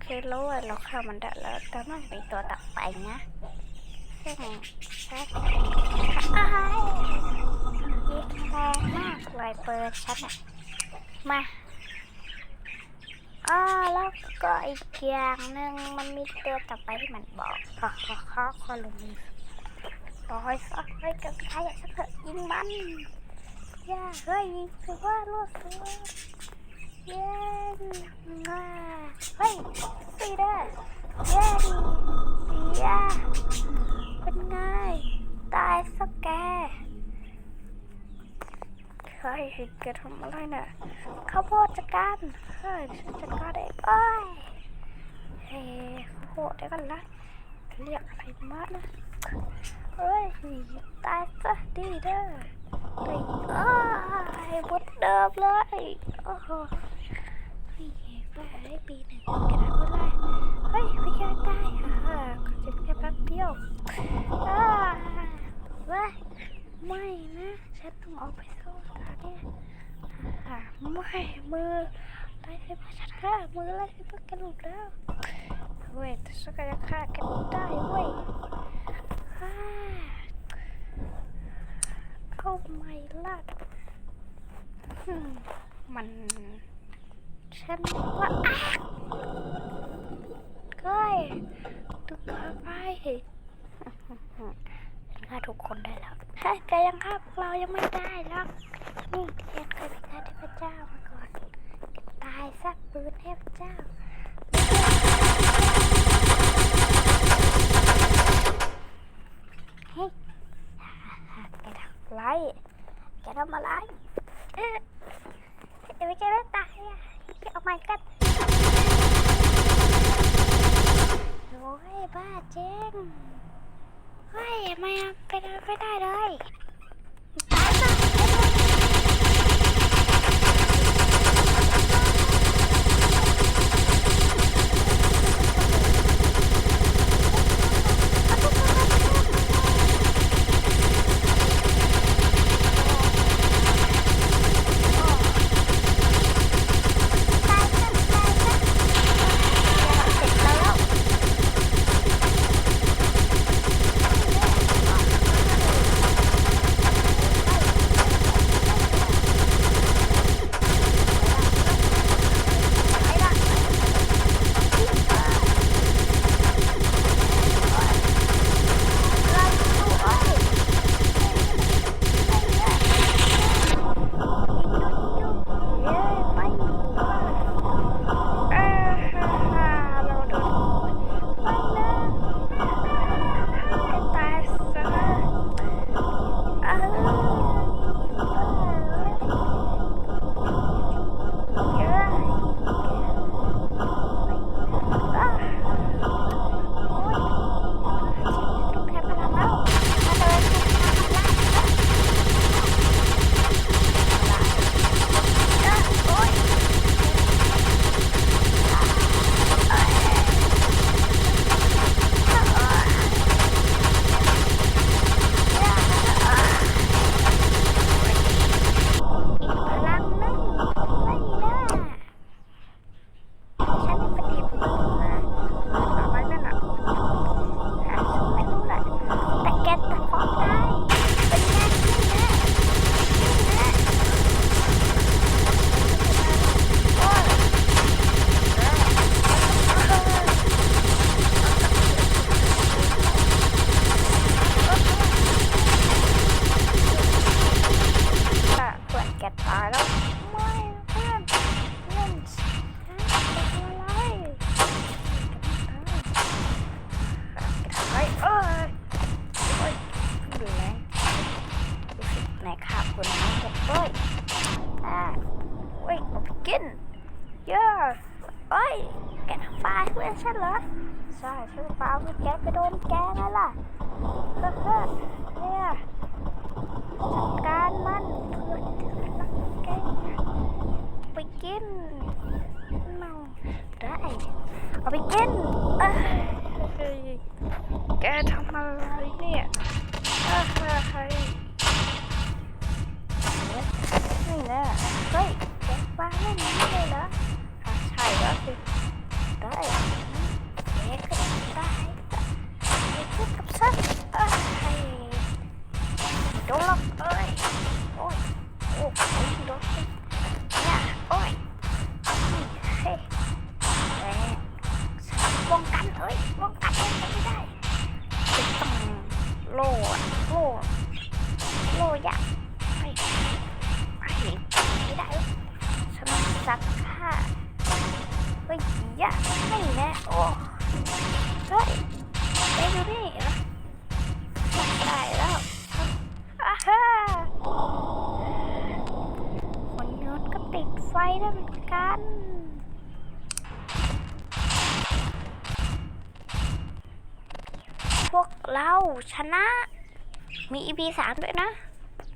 เคแล้วอะเราฆ่ามันได้แล้วแต่มันมีตัวต่อไปนะซึ่งฉันอ้ายยิงแรงมากเลยเปิดฉันอะมาอ่าแล้วก็อีกอย่างหนึ่งมันมีตัวต่อไปที่มันบอกขอขอขอขอลงมือปล่อยซะเฮ้ยกันใครอะฉันเถอะยิงมันย่าเฮ้ยยิงถือว่าลูกตัว เย้ง่าเฮ้ยตีได้เย้ดีอะเป็นไงตายสักแกเฮ้ยแกทำอะไรน่ะข้าวโพดจัดการเฮ้ยฉันจัดการเองเอ้ยเฮ้ยข้าวโพดเดี๋ยวกันละเรียกอะไรมานะเฮ้ยตายซะดีเด้อเฮ้ยอ้ายบดเดิมเลยโอ้โห ฮ้ยบ้าได้ปีหนึ่งกระดาษก็ได้เฮ้ยไม่แค่ได้ค่ะขอเจ็บแค่แป๊บเดียวอ่าเว้ยไม่นะฉันต้องออกไปสู้ตอนเนี้ยอ่าไม่มือไล่ให้มาฉันฆ่ามือไล่ให้มากันหลุดแล้วเว้ยแต่ฉันก็จะฆ่ากันได้เว้ยอ่าเอาไม่ลัดมัน ฉันว่าอะก้อยตึกข้าไปฉันฆ่าทุกคนได้แล้วถ้าแกยังฆ่าพวกเรายังไม่ได้หรอกนี่แกเคยเป็นฆ่าเทพเจ้ามาก่อนตายสักปืนเทพเจ้าเฮ้ยแกทำอะไรแกทำอะไรเอ๊ะเดี๋ยวไม่ใช่ไม่ตายอะ ไปเอาไเลยอ่าเฮ้ยเอาไปกินเยอะเอ้ยแกทำปลาเพื่อนฉันเหรอใช่ฉันปลาเพื่อนแกไปโดนแกนั่นล่ะเฮ้ยเนี่ยจัดการมันเพื่อนที่รักแกไปกินเมาได้เอาไปกินแกทำอะไรเนี่ยเอ้ย ไม่นะเฮ้ยแจ็คฟ้าไม่นี้เลยเหรออ่ะใช่แล้วสิได้เอ็กซ์ได้เอ็กซ์กับฉันเอ้ยโดนล็อกเอ้ยโอ้ยโอ้ยโดนเนี่ยโอ้ยเฮ้ยป้องกันเอ้ยป้องกันไม่ได้ต้องโล่โล่โล่ยักษ์ กัน พวกเราชนะ มีอีพีสามด้วยนะ